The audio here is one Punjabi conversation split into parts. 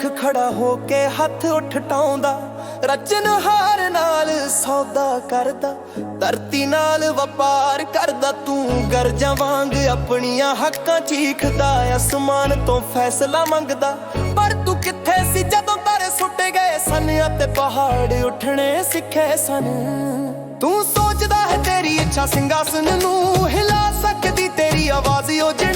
ਖੜਾ ਹੋ ਕੇ ਹੱਥ ਉੱਠ ਰਚਨਹਾਰ ਨਾਲ ਸੌਦਾ ਕਰਦਾ, ਧਰਤੀ ਨਾਲ ਵਪਾਰ ਕਰਦਾ, ਤੂੰ ਗਰਜਾਂ ਵਾਂਗ ਆਪਣੀਆਂ ਹੱਕਾਂ ਚੀਖਦਾ, ਅਸਮਾਨ ਤੋਂ ਫੈਸਲਾ ਮੰਗਦਾ, ਪਰ ਤੂੰ ਕਿੱਥੇ ਸੀ ਜਦੋਂ ਤਾਰੇ ਸੁੱਟੇ ਗਏ ਸਨ ਅਤੇ ਪਹਾੜ ਉੱਠਣੇ ਸਿੱਖੇ ਸਨ? ਤੂੰ ਸੋਚਦਾ ਹੈ ਤੇਰੀ ਇੱਛਾ ਸਿੰਘਾਸਨ ਨੂੰ ਹਿਲਾ ਸਕਦੀ, ਤੇਰੀ ਆਵਾਜ਼ ਯੋਜਨਾ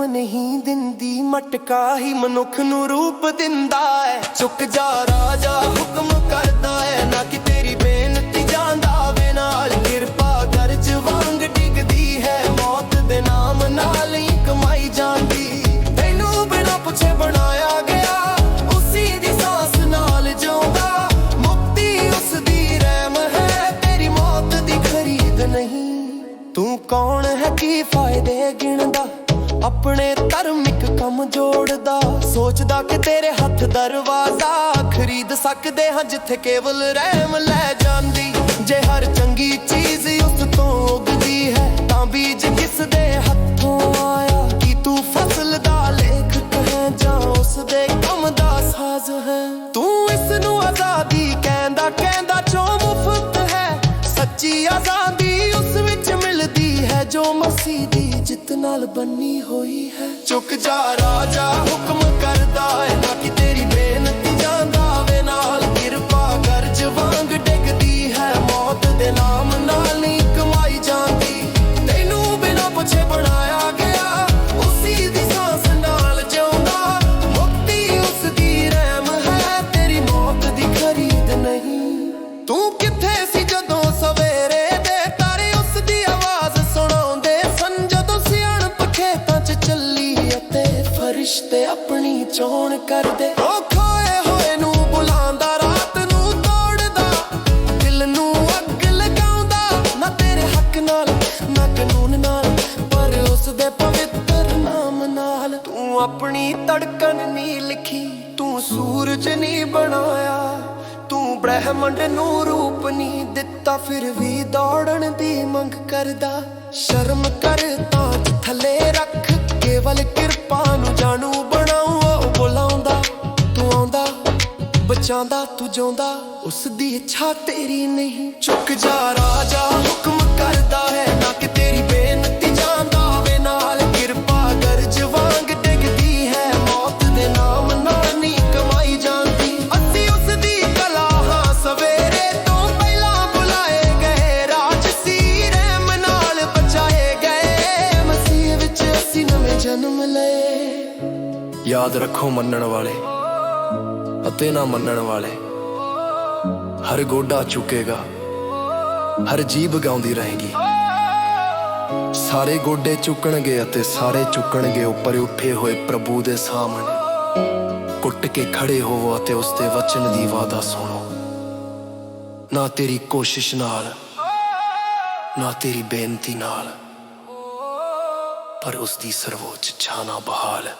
ਹੁਕਮ ਨਹੀਂ ਦਿੰਦੀ, ਮਟਕਾ ਹੀ ਮਨੁੱਖ ਨੂੰ ਰੂਪ ਦਿੰਦਾ ਹੈ। ਚੁੱਕ ਜਾ ਰਾਜਾ, ਹੁਕਮ ਕਰਦਾ ਹੈ, ਨਾ ਕਿ ਤੇਰੀ ਬੇਨਤੀ ਜਾਂਦਾ ਵੇ ਨਾਲ। ਕਿਰਪਾ ਗਰਜ ਵਾਂਗ ਡਿੱਗਦੀ ਹੈ, ਮੌਤ ਦੇ ਨਾਮ ਨਾਲ ਹੀ ਕਮਾਈ ਜਾਂਦੀ। ਤੈਨੂੰ ਬਿਨਾ ਪੁੱਛੇ ਬਣਾਇਆ ਗਿਆ, ਉਸੇ ਦੀ ਸਾਸ ਨਾਲ ਜਿਉਂਦਾ। ਮੁਕਤੀ ਉਸ ਦੀ ਰਹਿਮ ਹੈ, ਤੇਰੀ ਮੌਤ ਦੀ ਖਰੀਦ ਨਹੀਂ। ਤੂੰ ਕੌਣ ਹੈ, ਕੀ ਫਾਇਦੇ ਗਿਣਦਾ? ਆਪਣੇ ਧਰਮਿਕ ਕੰਮ ਜੋੜਦਾ। ਸੋਚਦਾ ਕਿ ਤੇਰੇ ਹੱਥ ਦਰਵਾਜ਼ਾ ਖਰੀਦ ਸਕਦੇ ਹਾਂ, ਜਿੱਥੇ ਕੇਵਲ ਰਹਿਮ ਲੈ ਜਾਂਦੀ। ਜੇ ਹਰ ਚੰਗੀ ਚੀਜ਼ ਉਸ ਤੋਂ ਉਗਦੀ ਹੈ, ਤਾਂ ਬੀਜ ਕਿਸ ਦੇ ਹੱਥੋਂ ਆਇਆ? ਕੀ ਤੂੰ ਫਸਲ ਦਾ ਲੇਖ ਹੈ ਜਾਂ ਉਸ ਦੇ ਕੰਮ ਦਾ ਸਾਜ਼ ਹੈ? ਤੂੰ ਇਸ ਨੂੰ ਆਜ਼ਾਦੀ ਕਹਿੰਦਾ ਕਹਿੰਦਾ ਜੋ ਮੁਫਤ ਹੈ, ਸੱਚੀ ਆਜ਼ਾਦੀ ਜੋ ਮਸੀਹ ਦੀ ਜਿੱਤ ਨਾਲ ਬੰਨੀ ਹੋਈ ਹੈ। ਚੁੱਕ ਜਾ ਰਾਜਾ, ਹੁਕਮ ਕਰਦਾ ਹੈ ਨਾ ਕਿ ਤੇਰੀ ਬੇਨਤੀ ਜਾਂਦਾ ਵੇ ਨਾਲ। ਕਿਰਪਾ ਗਰਜ ਵਾਂਗ ਡਿੱਗਦੀ ਹੈ, ਮੌਤ ਦੇ ਨਾਮ ਨਾਲ ਨਹੀਂ ਕਮਾਈ ਜਾਂਦੀ। ਤੈਨੂੰ ਬਿਨਾ ਪੁੱਛੇ ਬਣਾਇਆ ਗਿਆ, ਉਸੇ ਦੀ ਸਾਸ ਨਾਲ ਜਿਉਂਦਾ। ਮੁਕਤੀ ਉਸ ਦੀ ਰਹਿਮ ਹੈ, ਤੇਰੀ ਮੌਤ ਦੀ ਖਰੀਦ ਨਹੀਂ। ਤੂੰ ਕਿੱਥੇ ਸੀ ਜਦੋਂ ਫਰਿਸ਼ਤੇ ਆਪਣੀ ਚੋਣ ਕਰਦੇ। ਉਹ ਖੋਏ ਹੋਏ ਨੂੰ ਬੁਲਾਉਂਦਾ, ਰਾਤ ਨੂੰ ਤੋੜਦਾ। ਦਿਲ ਨੂੰ ਅੱਗ ਲਗਾਉਂਦਾ, ਨਾ ਤੇਰੇ ਹੱਕ ਨਾਲ, ਨਾ ਕਾਨੂੰਨ ਨਾਲ। ਪਰ ਉਸ ਦੇ ਪਵਿੱਤਰ ਨਾਮ ਨਾਲ ਤੂੰ ਆਪਣੀ ਧੜਕਨ ਨਹੀਂ ਲਿਖੀ, ਤੂੰ ਸੂਰਜ ਨਹੀਂ ਬਣਾਇਆ। ਤੂੰ ਬ੍ਰਹਿਮੰਡ ਨੂੰ ਰੂਪ ਨਹੀਂ ਦਿੱਤਾ, ਫਿਰ ਵੀ ਦੌੜਨ ਦੀ ਮੰਗ ਕਰਦਾ। ਸ਼ਰਮ ਕਰ ਤਾਂ ਥੱਲੇ ਰੱਖ, ਕੇਵਲ ਬਚਾਉਂਦਾ ਤੂੰ ਜਿਉਂਦਾ ਉਸ ਦੀ ਇੱਛਾ ਤੇਰੀ ਨਹੀਂ। ਚੁੱਕ ਜਾ, ਰਾਜਾ, ਹੁਕਮ ਕਰਦਾ ਹੈ ਨਾ ਕਿ ਤੇਰੀ ਬੇਨਤੀ ਜਾਂਦਾ ਵੇ ਨਾਲ। ਕਿਰਪਾ ਗਰਜ ਵਾਂਗ ਡਿੱਗਦੀ ਹੈ, ਮੌਤ ਦੇ ਨਾਮ ਨਾਲ ਨਹੀਂ ਕਮਾਈ ਜਾਂਦੀ। ਅਸੀਂ ਉਸ ਦੀ ਕਲਾ, ਹਾਂ, ਸਵੇਰੇ ਤੋਂ ਪਹਿਲਾਂ ਬੁਲਾਏ ਗਏ। ਰਾਜ ਸੀ ਰਹਿਮ ਨਾਲ ਬਚਾਏ ਗਏ। ਮਸੀਹ ਵਿੱਚ ਅਸੀਂ ਨਵੇਂ ਜਨਮ ਲਏ। ਯਾਦ ਰੱਖੋ ਮੰਨਣ ਵਾਲੇ। ਅਤੇ ਨਾ ਮੰਨਣ ਵਾਲੇ। ਹਰ ਗੋਡਾ ਚੁੱਕੇਗਾ, ਹਰ ਜੀਭ ਗਾਉਂਦੀ ਰਹੇਗੀ। ਸਾਰੇ ਗੋਡੇ ਝੁਕਣਗੇ ਅਤੇ ਸਾਰੇ ਚੁੱਕਣਗੇ ਉੱਪਰ ਉੱਠੇ ਹੋਏ ਪ੍ਰਭੂ ਦੇ ਸਾਹਮਣੇ। ਕੁੱਟ ਕੇ ਖੜੇ ਹੋਵੋ ਅਤੇ ਉਸ ਦੇ ਵਚਨ ਦੀ ਵਾਦਾ ਸੁਣੋ। ਨਾ ਤੇਰੀ ਕੋਸ਼ਿਸ਼ ਨਾਲ, ਨਾ ਤੇਰੀ ਬੇਨਤੀ ਨਾਲ, ਪਰ ਉਸ ਦੀ ਸਰਵੋੱਚ ਛਾਨਾ ਬਹਾਲ।